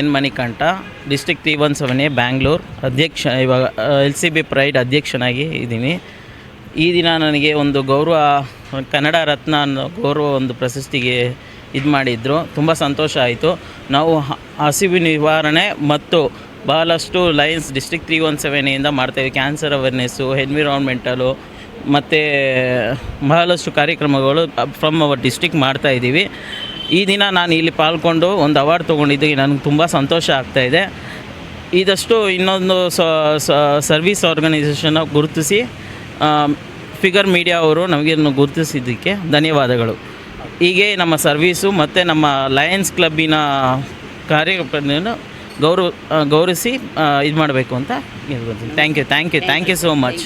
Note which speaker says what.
Speaker 1: N Manikanta district three one seven A Bangalore ಅಧ್ಯಕ್ಷ, ಇವಾಗ L C B pride ಅಧ್ಯಕ್ಷನಾಗಿ ಇದ್ದೀನಿ. ಈ ದಿನ ನನಗೆ ಒಂದು ಗೌರವ, ಕನ್ನಡ ರತ್ನ ಅನ್ನೋ ಗೌರವ ಒಂದು ಪ್ರಶಸ್ತಿಗೆ ಇದು ಮಾಡಿದ್ರು. ತುಂಬ ಸಂತೋಷ ಆಯಿತು. ನಾವು ಹಸಿವು ನಿವಾರಣೆ ಮತ್ತು ಬಹಳಷ್ಟು ಲಯನ್ಸ್ ಡಿಸ್ಟಿಕ್ ತ್ರೀ ಒನ್ ಸೆವೆನಿಂದ ಮಾಡ್ತೇವೆ. ಕ್ಯಾನ್ಸರ್ ಅವೇರ್ನೆಸ್ಸು ಎನ್ವಿರಾನ್ಮೆಂಟಲು ಮತ್ತು ಬಹಳಷ್ಟು ಕಾರ್ಯಕ್ರಮಗಳು ಫ್ರಮ್ ಅವರ್ ಡಿಸ್ಟಿಕ್ ಮಾಡ್ತಾ ಇದ್ದೀವಿ. ಈ ದಿನ ನಾನು ಇಲ್ಲಿ ಪಾಲ್ಗೊಂಡು ಒಂದು ಅವಾರ್ಡ್ ತೊಗೊಂಡಿದ್ದು, ನನಗೆ ತುಂಬ ಸಂತೋಷ ಆಗ್ತಾ ಇದೆ. ಇದಷ್ಟು ಇನ್ನೊಂದು ಸರ್ವಿಸ್ ಆರ್ಗನೈಸೇಷನ್ನ ಗುರುತಿಸಿ ಫಿಗರ್ ಮೀಡಿಯಾ ಅವರು ನಮಗೆ ಗುರುತಿಸಿದ್ದಕ್ಕೆ ಧನ್ಯವಾದಗಳು. ಹೀಗೆ ನಮ್ಮ ಸರ್ವೀಸು ಮತ್ತು ನಮ್ಮ ಲಯನ್ಸ್ ಕ್ಲಬ್ಬಿನ ಕಾರ್ಯಕ್ರಮವನ್ನು ಗೌರವ, ಗೌರವಿಸಿ ಇದು ಮಾಡಬೇಕು ಅಂತ ಹೇಳ್ಬೋದು thank you thank you thank you so much